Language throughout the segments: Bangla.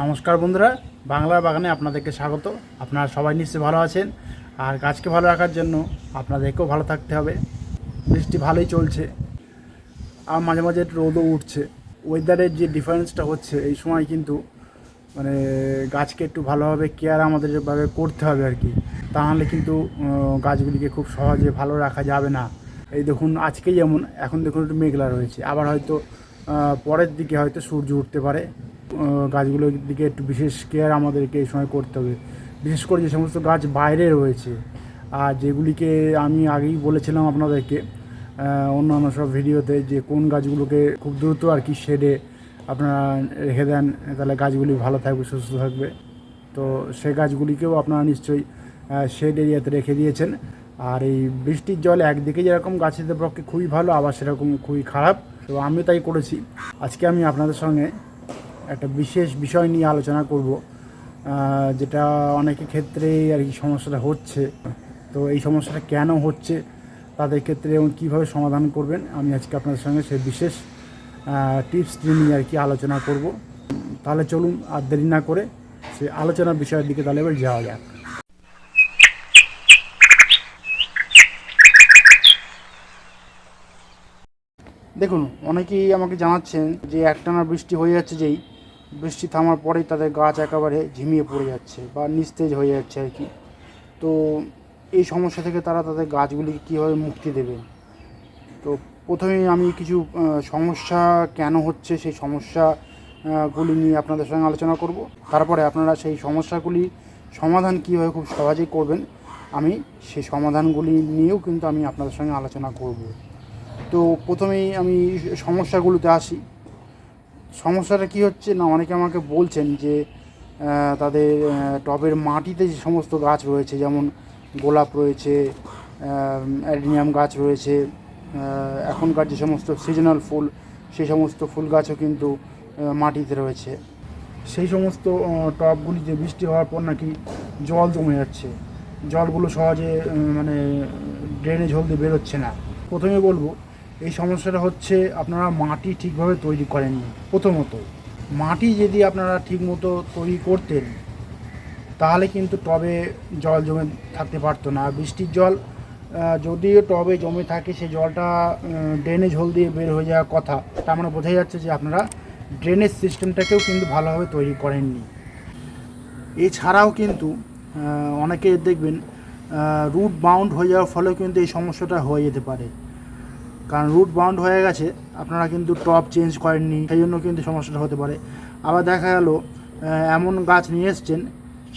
নমস্কার বন্ধুরা, বাংলার বাগানে আপনাদেরকে স্বাগত। আপনারা সবাই নিশ্চয়ই ভালো আছেন। আর গাছকে ভালো রাখার জন্য আপনাদেরকেও ভালো থাকতে হবে। বৃষ্টি ভালোই চলছে। আর মাঝে মাঝে রোদও উঠছে। ওয়েদারের যে ডিফারেন্সটা হচ্ছে, এই সময় কিন্তু মানে গাছকে একটু ভালোভাবে কেয়ার আমাদের ভাবে করতে হবে আর কি। তাহলে কিন্তু গাছগুলিকে খুব সহজে ভালো রাখা যাবে না। এই দেখুন আজকে যেমন এখন দেখুন একটু মেঘলা রয়েছে। আবার হয়তো পরের দিকে হয়তো সূর্য উঠতে পারে। গাছগুলোর দিকে একটু বিশেষ কেয়ার আমাদেরকে এই সময় করতে হবে। বিশেষ করে যে সমস্ত গাছ বাইরে রয়েছে, আর যেগুলিকে আমি আগেই বলেছিলাম আপনাদেরকে অন্যান্য সব ভিডিওতে যে কোন গাছগুলোকে খুব দ্রুত আর কি শেডে আপনারা রেখে দেন, তাহলে গাছগুলি ভালো থাকবে, সুস্থ থাকবে। তো সে গাছগুলিকেও আপনারা নিশ্চয়ই শেড এরিয়াতে রেখে দিয়েছেন। আর এই বৃষ্টির জল একদিকে যেরকম গাছেদের পক্ষে খুবই ভালো, আবার সেরকম খুবই খারাপ। তো আমিও তাই করেছি। আজকে আমি আপনাদের সঙ্গে একটা বিশেষ বিষয় নিয়ে আলোচনা করব যেটা অনেকের ক্ষেত্রেই আর কি সমস্যাটা হচ্ছে। তো এই সমস্যাটা কেন হচ্ছে, তাদের ক্ষেত্রে এবং কীভাবে সমাধান করবেন, আমি আজকে আপনাদের সঙ্গে সেই বিশেষ টিপস নিয়ে আর কি আলোচনা করব। তাহলে চলুন আর দেরি না করে সেই আলোচনার বিষয়ের দিকে তাহলে এবার যাওয়া যাক। দেখুন, অনেকেই আমাকে জানাচ্ছেন যে একটানা বৃষ্টি হয়ে যাচ্ছে যেই বৃষ্টি থামার পরেই তাদের গাছ একেবারে ঝিমিয়ে পড়ে যাচ্ছে বা নিস্তেজ হয়ে যাচ্ছে আর কি। তো এই সমস্যা থেকে তারা তাদের গাছগুলিকে কীভাবে মুক্তি দেবে? তো প্রথমেই আমি কিছু সমস্যা কেন হচ্ছে সেই সমস্যাগুলি নিয়ে আপনাদের সঙ্গে আলোচনা করব। তারপরে আপনারা সেই সমস্যাগুলি সমাধান কীভাবে খুব সহজেই করবেন, আমি সেই সমাধানগুলি নিয়েও কিন্তু আমি আপনাদের সঙ্গে আলোচনা করব। তো প্রথমেই আমি সমস্যাগুলোতে আসি। সমস্যাটা কি হচ্ছে না? অনেকে আমাকে বলছেন যে তাদের টবের মাটিতে যে সমস্ত গাছ রয়েছে, যেমন গোলাপ রয়েছে অ্যাডিনিয়াম গাছ রয়েছে এখনকার যে সমস্ত সিজনাল ফুল, সেই সমস্ত ফুল গাছও কিন্তু মাটিতে রয়েছে। সেই সমস্ত টবগুলিতে বৃষ্টি হওয়ার পর নাকি জল জমে যাচ্ছে। জলগুলো সহজে মানে ড্রেনেজ হল দিয়ে বেরোচ্ছে না। প্রথমে বলব এই সমস্যাটা হচ্ছে আপনারা মাটি ঠিকভাবে তৈরি করেননি। প্রথমত, মাটি যদি আপনারা ঠিকমতো তৈরি করতেন, তাহলে কিন্তু টবে জল জমে থাকতে পারতো না। বৃষ্টির জল যদিও টবে জমে থাকে সেই জলটা ড্রেনেজ হোল দিয়ে বের হয়ে যাওয়ার কথা, তার মানে বোঝা যাচ্ছে যে আপনারা ড্রেনেজ সিস্টেমটাকেও কিন্তু ভালোভাবে তৈরি করেননি। এছাড়াও কিন্তু অনেকে দেখবেন রুট বাউন্ড হয়ে যাওয়ার ফলেও কিন্তু এই সমস্যাটা হয়ে যেতে পারে। কারণ রুট বাউন্ড হয়ে গেছে, আপনারা কিন্তু টপ চেঞ্জ করেননি, সেই জন্য কিন্তু সমস্যাটা হতে পারে। আবার দেখা গেল এমন গাছ নিয়ে এসছেন,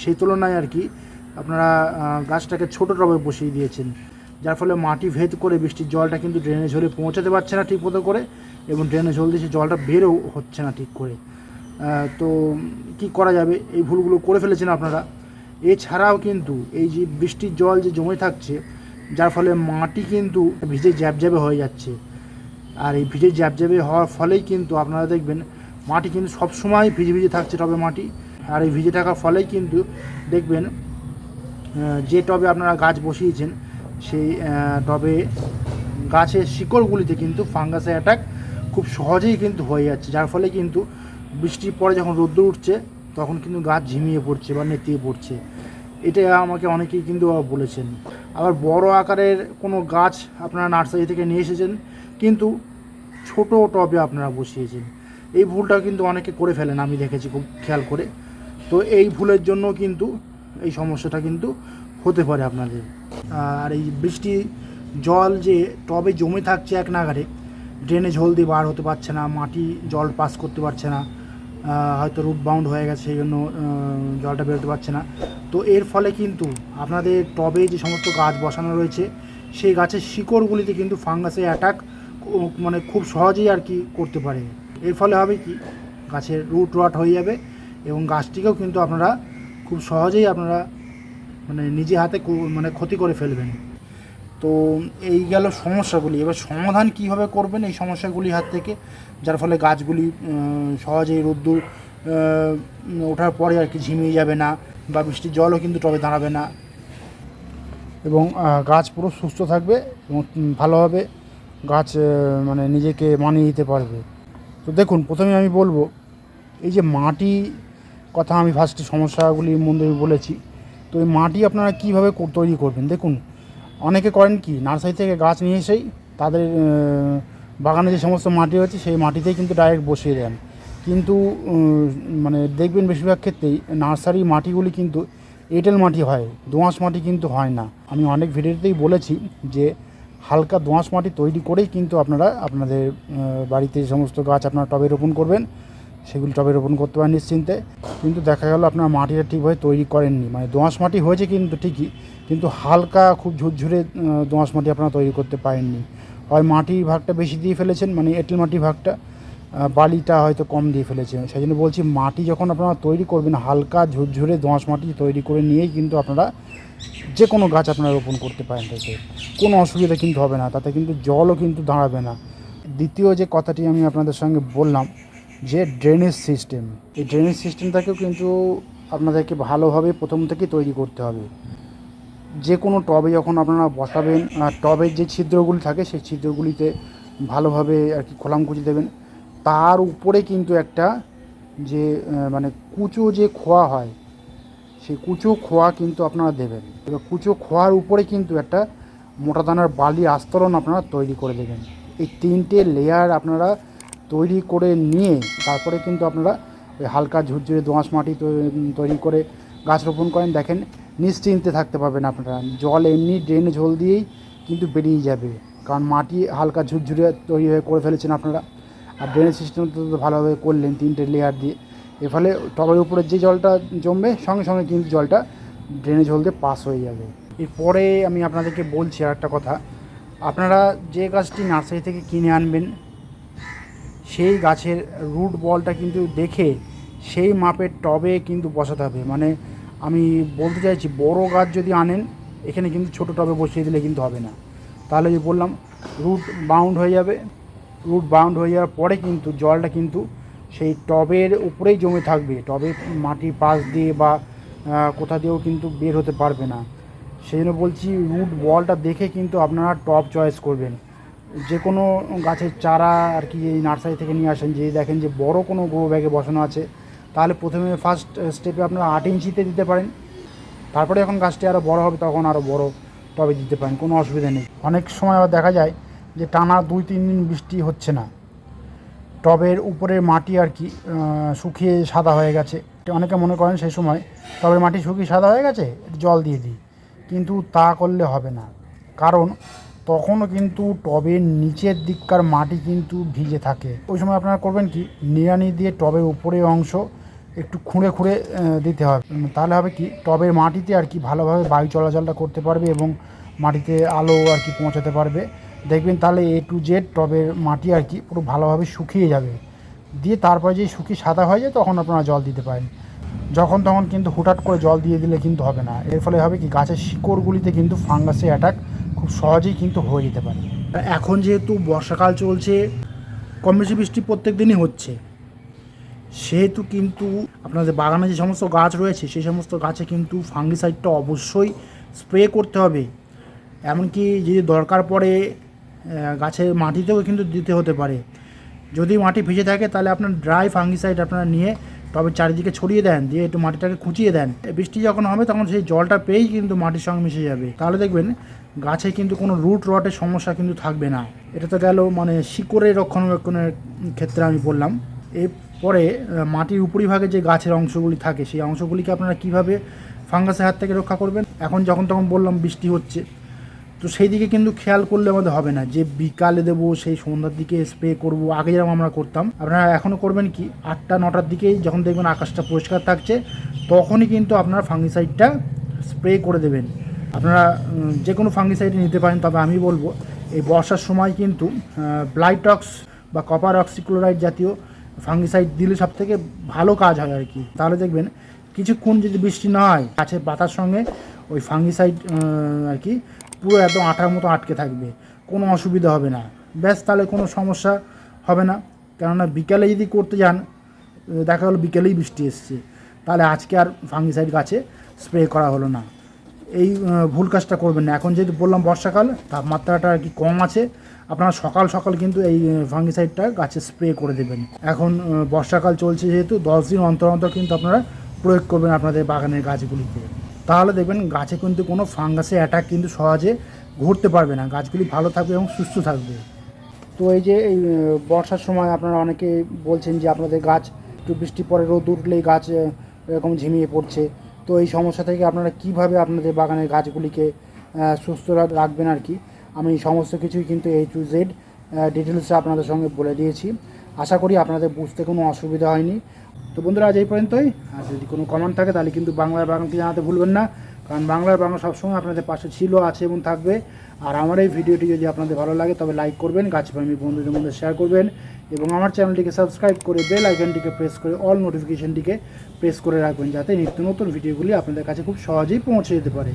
সেই তুলনায় আর কি আপনারা গাছটাকে ছোটো টবে বসিয়ে দিয়েছেন, যার ফলে মাটি ভেদ করে বৃষ্টির জলটা কিন্তু ড্রেনেজ হলে পৌঁছাতে পারছে না ঠিক মতো করে এবং ড্রেনেজ হল দিয়ে সেই জলটা বেরও হচ্ছে না ঠিক করে। তো কি করা যাবে? এই ভুলগুলো করে ফেলেছেন আপনারা। এছাড়াও কিন্তু এই যে বৃষ্টির জল যে জমে থাকছে যার ফলে মাটি কিন্তু ভিজে জ্যাবজ্যাবে হয়ে যাচ্ছে। আর এই ভিজে জ্যাবজ্যাবে হওয়ার ফলেই কিন্তু আপনারা দেখবেন মাটি কিন্তু সবসময় ভিজে ভিজে থাকছে টবে মাটি। আর এই ভিজে থাকার ফলেই কিন্তু দেখবেন যে টবে আপনারা গাছ বসিয়েছেন, সেই টবে গাছের শিকড়গুলিতে কিন্তু ফাঙ্গাসের অ্যাটাক খুব সহজেই কিন্তু হয়ে যাচ্ছে। যার ফলে কিন্তু বৃষ্টির পরে যখন রোদ্দুর উঠছে, তখন কিন্তু গাছ ঝিমিয়ে পড়ছে বা নেতিয়ে পড়ছে। এটা আমাকে অনেকেই কিন্তু বলেছেন। আবার বড় আকারের কোনো গাছ আপনারা নার্সারি থেকে নিয়ে এসেছেন, কিন্তু ছোট টবে আপনারা বসিয়েছেন। এই ভুলটা কিন্তু অনেকে করে ফেলেন, আমি দেখেছি খুব খেয়াল করে। তো এই ভুলের জন্য কিন্তু এই সমস্যাটা কিন্তু হতে পারে আপনাদের। আর এই বৃষ্টি, জল যে টবে জমে থাকছে এক নাগারে ড্রেনেজ হোল দিয়ে বার হতে পারছে না, মাটি জল পাস করতে পারছে না। হয়তো রুট বাউন্ড হয়ে গেছে, সেই জন্য জলটা বেরোতে পারছে না। তো এর ফলে কিন্তু আপনাদের টবে যে সমস্ত গাছ বসানো রয়েছে, সেই গাছের শিকড়গুলিতে কিন্তু ফাঙ্গাসের অ্যাটাক মানে খুব সহজেই আর কি করতে পারে। এর ফলে হবে কি? গাছের রুট রট হয়ে যাবে এবং গাছটিকেও কিন্তু আপনারা খুব সহজেই আপনারা মানে নিজে হাতে মানে ক্ষতি করে ফেলবেন। তো এই গেল সমস্যাগুলি। এবার সমাধান কীভাবে করবেন এই সমস্যাগুলি হাত থেকে? যার ফলে গাছগুলি সহজেই রোদ্দুর ওঠার পরে আর কি ঝিমিয়ে যাবে না বা বৃষ্টির জলও কিন্তু টবে দাঁড়াবে না। এবং গাছ পুরো সুস্থ থাকবে এবং ভালোভাবে গাছ মানে নিজেকে মানিয়ে নিতে পারবে। তো দেখুন, প্রথমে আমি বলব, এই যে মাটি কথা আমি ফার্স্টে সমস্যাগুলির মধ্যে বলেছি, তো এই মাটি আপনারা কীভাবে তৈরি করবেন? দেখুন অনেকে করেন কি, নার্সারি থেকে গাছ নিয়ে এসেই তাদের বাগানে যে সমস্ত মাটি আছে সেই মাটিতেই কিন্তু ডাইরেক্ট বসিয়ে দেন। কিন্তু মানে দেখবেন বেশিরভাগ ক্ষেত্রেই নার্সারি মাটিগুলি কিন্তু এঁটেল মাটি হয়, দোঁয়াশ মাটি কিন্তু হয় না। আমি অনেক ভিডিওতেই বলেছি যে হালকা দোঁয়াশ মাটি তৈরি করেই কিন্তু আপনারা আপনাদের বাড়িতে যে সমস্ত গাছ আপনারা টবে রোপণ করবেন, সেগুলি টবে রোপণ করতে পারেন নিশ্চিন্তে। কিন্তু দেখা গেল আপনার মাটিটা ঠিকভাবে তৈরি করেননি। মানে দোঁয়াশ মাটি হয়েছে কিন্তু ঠিকই কিন্তু হালকা খুব ঝুরঝুরে দোঁয়াশ মাটি আপনারা তৈরি করতে পারেননি। হয় মাটির ভাগটা বেশি দিয়ে ফেলেছেন মানে এঁটেল মাটির ভাগটা বালিটা হয়তো কম দিয়ে ফেলেছেন। সেই জন্য বলছি মাটি যখন আপনারা তৈরি করবেন, হালকা ঝুরঝুরে দোঁয়াশ মাটি তৈরি করে নিয়েই কিন্তু আপনারা যে কোনো গাছ আপনারা রোপণ করতে পারেন তাতে। কোনো অসুবিধা কিন্তু হবে না, তাতে কিন্তু জলও কিন্তু দাঁড়াবে না। দ্বিতীয় যে কথাটি আমি আপনাদের সঙ্গে বললাম, যে ড্রেনেজ সিস্টেম এই ড্রেনেজ সিস্টেমটাকেও কিন্তু আপনাদেরকে ভালোভাবে প্রথম থেকে তৈরি করতে হবে। যে কোনো টবে যখন আপনারা বসাবেন টবের যে ছিদ্রগুলি থাকে সেই ছিদ্রগুলিতে ভালোভাবে আর কি খোলামকুচি দেবেন। তার উপরে কিন্তু একটা যে মানে কুচো যে খোয়া হয়, সেই কুচো খোয়া কিন্তু আপনারা দেবেন। এবার কুচো খোয়ার উপরে কিন্তু একটা মোটা দানার বালি আস্তরণ আপনারা তৈরি করে দেবেন। এই তিনটে লেয়ার আপনারা তৈরি করে নিয়ে তারপরে কিন্তু আপনারা ওই হালকা ঝুরঝুরে দোঁয়াশ মাটি তৈরি করে গাছ রোপণ করেন। দেখেন নিশ্চিন্তে থাকতে পারবেন আপনারা। জল এমনি ড্রেনে ঝোল দিয়েই কিন্তু বেরিয়ে যাবে। কারণ মাটি হালকা ঝুরঝুরে তৈরি হয়ে করে ফেলেছেন আপনারা। আর ড্রেনেজ সিস্টেম তো ভালোভাবে করলেন তিনটে লেয়ার দিয়ে। এর ফলে টবের উপরে যে জলটা জমবে, সঙ্গে সঙ্গে কিন্তু জলটা ড্রেনেজ হোল দিয়ে পাস হয়ে যাবে। এরপরে আমি আপনাদেরকে বলছি আর একটা কথা। আপনারা যে গাছটি নার্সারি থেকে কিনে আনবেন, সেই গাছের রুট বলটা কিন্তু দেখে সেই মাপের টবে কিন্তু বসাতে হবে। মানে আমি বলতে চাইছি, বড় গাছ যদি আনেন, এখানে কিন্তু ছোট টবে বসিয়ে দিলে কিন্তু হবে না। তাহলে যে বললাম, রুট বাউন্ড হয়ে যাবে। রুট বাউন্ড হয়ে যাওয়ার পরে কিন্তু জলটা কিন্তু সেই টবের উপরেই জমে থাকবে। টবে মাটির পাশ দিয়ে বা কোথা দিয়েও কিন্তু বের হতে পারবে না। সেই জন্য বলছি, রুট বলটা দেখে কিন্তু আপনারা টপ চয়েস করবেন। যে কোনো গাছের চারা আর কি, এই নার্সারি থেকে নিয়ে আসেন, যে দেখেন যে বড় কোনো গ্রো ব্যাগে বসানো আছে তাহলে প্রথমে ফার্স্ট স্টেপে আপনারা আট ইঞ্চিতে দিতে পারেন। তারপরে যখন গাছটি আরও বড় হবে, তখন আরও বড় টবে দিতে পারেন, কোনো অসুবিধা নেই। অনেক সময় আবার দেখা যায় যে টানা দুই, তিন দিন বৃষ্টি হচ্ছে না। টবের উপরের মাটি আর কি শুকিয়ে সাদা হয়ে গেছে। অনেকে মনে করেন সেই সময় টবের মাটি শুকিয়ে সাদা হয়ে গেছে জল দিয়ে দিই। কিন্তু তা করলে হবে না। কারণ তখনও কিন্তু টবের নিচের দিককার মাটি কিন্তু ভিজে থাকে। ওই সময় আপনারা করবেন কি, নিড়ানি দিয়ে টবের উপরের অংশ একটু খুঁড়ে খুঁড়ে দিতে হবে। তাহলে হবে কি, টবের মাটিতে আর কি ভালোভাবে বায়ু চলাচলটা করতে পারবে এবং মাটিতে আলো আর কি পৌঁছাতে পারবে। দেখবেন তাহলে এ টু জেড টবের মাটি আর কি পুরো ভালোভাবে শুকিয়ে যাবে। দিয়ে তারপরে যেই শুকিয়ে সাদা হয়ে যায়, তখন আপনারা জল দিতে পারেন। যখন তখন কিন্তু হুটাট করে জল দিয়ে দিলে কিন্তু হবে না। এর ফলে হবে কি, গাছের শিকড়গুলিতে কিন্তু ফাঙ্গাসের অ্যাটাক খুব সহজেই কিন্তু হয়ে যেতে পারে। এখন যেহেতু বর্ষাকাল চলছে, কম বেশি বৃষ্টি প্রত্যেক দিনই হচ্ছে। সেহেতু কিন্তু আপনাদের বাগানে যে সমস্ত গাছ রয়েছে, সেই সমস্ত গাছে কিন্তু ফাঙ্গিসাইডটা অবশ্যই স্প্রে করতে হবে। এমনকি যদি দরকার পড়ে গাছের মাটিতেও কিন্তু দিতে হতে পারে। যদি মাটি ভিজে থাকে, তাহলে আপনার ড্রাই ফাঙ্গিসাইড আপনারা নিয়ে তবে চারিদিকে ছড়িয়ে দেন, দিয়ে একটু মাটিটাকে খুঁচিয়ে দেন। বৃষ্টি যখন হবে, তখন সেই জলটা পেয়েই কিন্তু মাটির সঙ্গে মিশে যাবে। তাহলে দেখবেন, গাছে কিন্তু কোনো রুট রটের সমস্যা কিন্তু থাকবে না। এটা তো গেল মানে শিকড়ের রক্ষণাবেক্ষণের ক্ষেত্রে আমি বললাম। এরপরে আহ, মাটির উপরিভাগে যে গাছের অংশগুলি থাকে সেই অংশগুলিকে আপনারা কীভাবে ফাঙ্গাসের হাত থেকে রক্ষা করবেন? এখন যখন তখন বললাম বৃষ্টি হচ্ছে। তো সেই দিকে কিন্তু খেয়াল করলে আমাদের হবে না যে বিকালে দেবো সেই সন্ধ্যার দিকে স্প্রে করব আগে যেরকম আমরা করতাম। আপনারা এখনও করবেন কি? আটটা নটার দিকেই যখন দেখবেন আকাশটা পরিষ্কার থাকছে তখনই কিন্তু আপনারা ফাঙ্গিসাইডটা স্প্রে করে দেবেন। আপনারা যে কোনো ফাঙ্গিসাইড নিতে পারেন তবে আমি বলব এই বর্ষার সময় কিন্তু ব্লাইটক্স বা কপার অক্সিক্লোরাইড জাতীয় ফাঙ্গিসাইড দিলে সব থেকে ভালো কাজ হয় আর কি। তাহলে দেখবেন কিছুক্ষণ যদি বৃষ্টি না হয়, গাছের পাতার সঙ্গে ওই ফাঙ্গিসাইড আর কি, পুরো একদম আঠার মতো আটকে থাকবে। কোনো অসুবিধা হবে না। ব্যাস, তাহলে কোনো সমস্যা হবে না। কেননা বিকালে যদি করতে যান, দেখা গেলো বিকেলেই বৃষ্টি এসছে। তাহলে আজকে আর ফাঙ্গিসাইড গাছে স্প্রে করা হলো না। এই ভুল কাজটা করবেন না। এখন যেহেতু বললাম বর্ষাকাল, তাপমাত্রাটা আর কি কম আছে, আপনারা সকাল সকাল কিন্তু এই ফাঙ্গিসাইডটা গাছে স্প্রে করে দেবেন। এখন বর্ষাকাল চলছে যেহেতু, দশ দিন অন্তর অন্তর কিন্তু আপনারা প্রয়োগ করবেন আপনাদের বাগানের গাছগুলিতে তাহলে দেখবেন গাছে কিন্তু কোনো ফাঙ্গাসে অ্যাটাক কিন্তু সহজে ঘুরতে পারবে না। গাছগুলি ভালো থাকবে এবং সুস্থ থাকবে। তো এই যে, এই বর্ষার সময় আপনারা অনেকে বলছেন যে, আপনাদের গাছ একটু বৃষ্টি পরে রোদ উঠলেই গাছ এরকম ঝিমিয়ে পড়ছে। তো এই সমস্যা থেকে আপনারা কীভাবে আপনাদের বাগানের গাছগুলিকে সুস্থ রাখবেন আর কি, আমি সমস্ত কিছুই কিন্তু এই টু জেড ডিটেলসে আপনাদের সঙ্গে বলে দিয়েছি। আশা করি আপনাদের বুঝতে কোনো অসুবিধা হয়নি। তো বন্ধুরা, আজ এই পর্যন্তই। আর যদি কোনো কমেন্ট থাকে, তাহলে কিন্তু বাংলার বাগানকে জানাতে ভুলবেন না। কারণ বাংলার বাগান সবসময় আপনাদের পাশে ছিল, আছে এবং থাকবে। আর আমার এই ভিডিওটি যদি আপনাদের ভালো লাগে, তবে লাইক করবেন। গাছপ্রেমী বন্ধুদের মধ্যে শেয়ার করবেন। এবং আমার চ্যানেলটিকে সাবস্ক্রাইব করে বেল আইকনটিকে প্রেস করে অল নোটিফিকেশনটিকে প্রেস করে রাখবেন যাতে নিত্য নতুন ভিডিওগুলি আপনাদের কাছে খুব সহজেই পৌঁছে যেতে পারে।